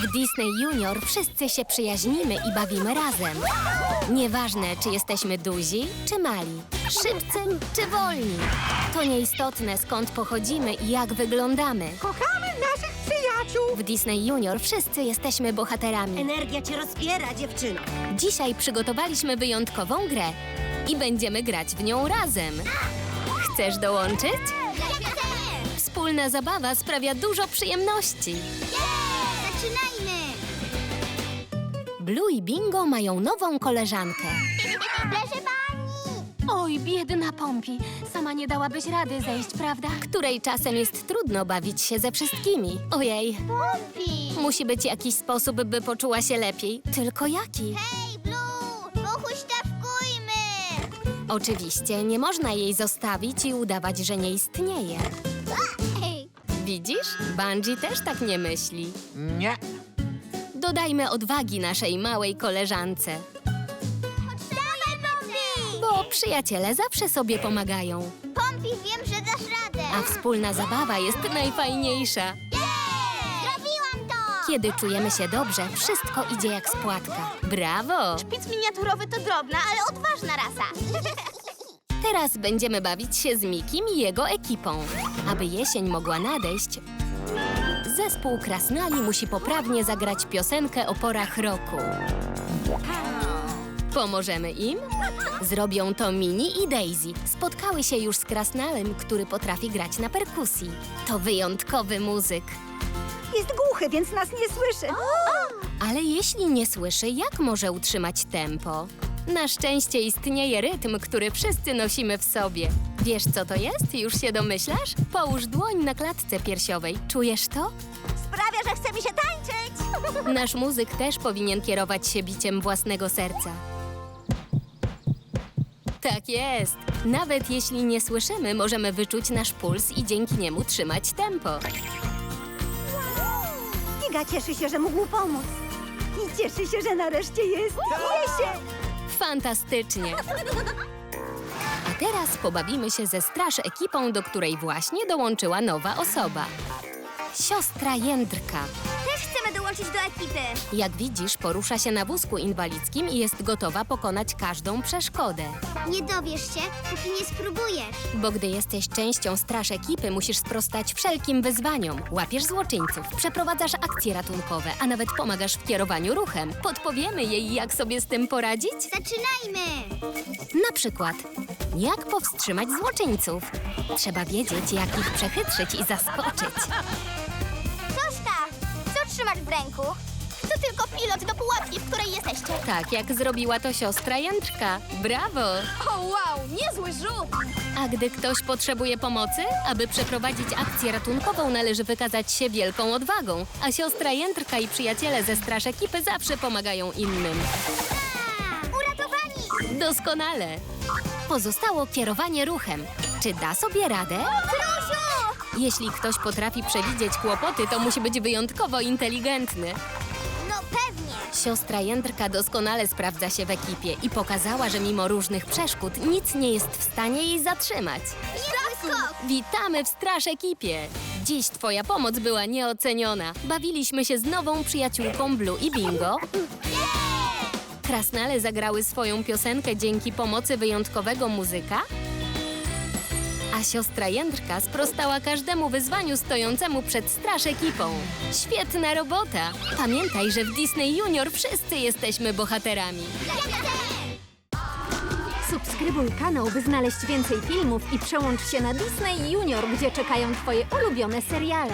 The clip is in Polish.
W Disney Junior wszyscy się przyjaźnimy i bawimy razem. Nieważne, czy jesteśmy duzi, czy mali, szybcy, czy wolni. To nieistotne, skąd pochodzimy i jak wyglądamy. Kochamy naszych przyjaciół! W Disney Junior wszyscy jesteśmy bohaterami. Energia cię rozpiera, dziewczyno. Dzisiaj przygotowaliśmy wyjątkową grę i będziemy grać w nią razem. Chcesz dołączyć? Wspólna zabawa sprawia dużo przyjemności. Zaczynajmy! Blue i Bingo mają nową koleżankę. Proszę pani! Oj, biedna Pompi. Sama nie dałabyś rady zejść, prawda? Której czasem jest trudno bawić się ze wszystkimi. Ojej, Pompi! musi być jakiś sposób, by poczuła się lepiej. Tylko jaki? Hej, Blue! Pohuśtawkujmy! Oczywiście nie można jej zostawić i udawać, że nie istnieje. Widzisz? Bungie też tak nie myśli. Nie. Dodajmy odwagi naszej małej koleżance, Dawaj, Pompi! bo przyjaciele zawsze sobie pomagają, Pompi, wiem, że dasz radę! a wspólna zabawa jest najfajniejsza. Jej! Zrobiłam to! Kiedy czujemy się dobrze, wszystko idzie jak z płatka. Brawo! Szpic miniaturowy to drobna, ale odważna rasa. Teraz będziemy bawić się z Mikim i jego ekipą. Aby jesień mogła nadejść, zespół Krasnali musi poprawnie zagrać piosenkę o porach roku. Pomożemy im? Zrobią to Mini i Daisy. Spotkały się już z Krasnalem, który potrafi grać na perkusji. To wyjątkowy muzyk. Jest głuchy, więc nas nie słyszy. Ale jeśli nie słyszy, jak może utrzymać tempo? Na szczęście istnieje rytm, który wszyscy nosimy w sobie. Wiesz, co to jest? Już się domyślasz? Połóż dłoń na klatce piersiowej. Czujesz to? Sprawia, że chce mi się tańczyć. Nasz muzyk też powinien kierować się biciem własnego serca. Tak jest. Nawet jeśli nie słyszymy, możemy wyczuć nasz puls i dzięki niemu trzymać tempo. Giga cieszy się, że mógł pomóc. I cieszy się, że nareszcie jest. Buje się. Fantastycznie! A teraz pobawimy się ze straż ekipą, do której właśnie dołączyła nowa osoba. Siostra Jędrka. Dołączyć do ekipy. Jak widzisz, porusza się na wózku inwalidzkim i jest gotowa pokonać każdą przeszkodę. Nie dowiesz się, póki nie spróbujesz. Bo gdy jesteś częścią straż ekipy, musisz sprostać wszelkim wyzwaniom. Łapiesz złoczyńców, przeprowadzasz akcje ratunkowe, a nawet pomagasz w kierowaniu ruchem. Podpowiemy jej, jak sobie z tym poradzić? Zaczynajmy! Na przykład, jak powstrzymać złoczyńców? Trzeba wiedzieć, jak ich przechytrzyć i zaskoczyć. W ręku? To tylko pilot do pułapki, w której jesteście. Tak jak zrobiła to siostra Jędrka. Brawo! O wow, niezły rzut! A gdy ktoś potrzebuje pomocy, aby przeprowadzić akcję ratunkową, należy wykazać się wielką odwagą. A siostra Jędrka i przyjaciele ze straż ekipy zawsze pomagają innym. A, uratowani! Doskonale! Pozostało kierowanie ruchem. Czy da sobie radę? Trusiu! Jeśli ktoś potrafi przewidzieć kłopoty, to musi być wyjątkowo inteligentny. No pewnie! Siostra Jędrka doskonale sprawdza się w ekipie i pokazała, że mimo różnych przeszkód nic nie jest w stanie jej zatrzymać. Skok! Witamy w Straż Ekipie! Dziś twoja pomoc była nieoceniona. Bawiliśmy się z nową przyjaciółką Blue i Bingo. Krasnale zagrały swoją piosenkę dzięki pomocy wyjątkowego muzyka. A siostra Jędrka sprostała każdemu wyzwaniu stojącemu przed Straż Ekipą. Świetna robota! Pamiętaj, że w Disney Junior wszyscy jesteśmy bohaterami. Subskrybuj kanał, by znaleźć więcej filmów i przełącz się na Disney Junior, gdzie czekają Twoje ulubione seriale.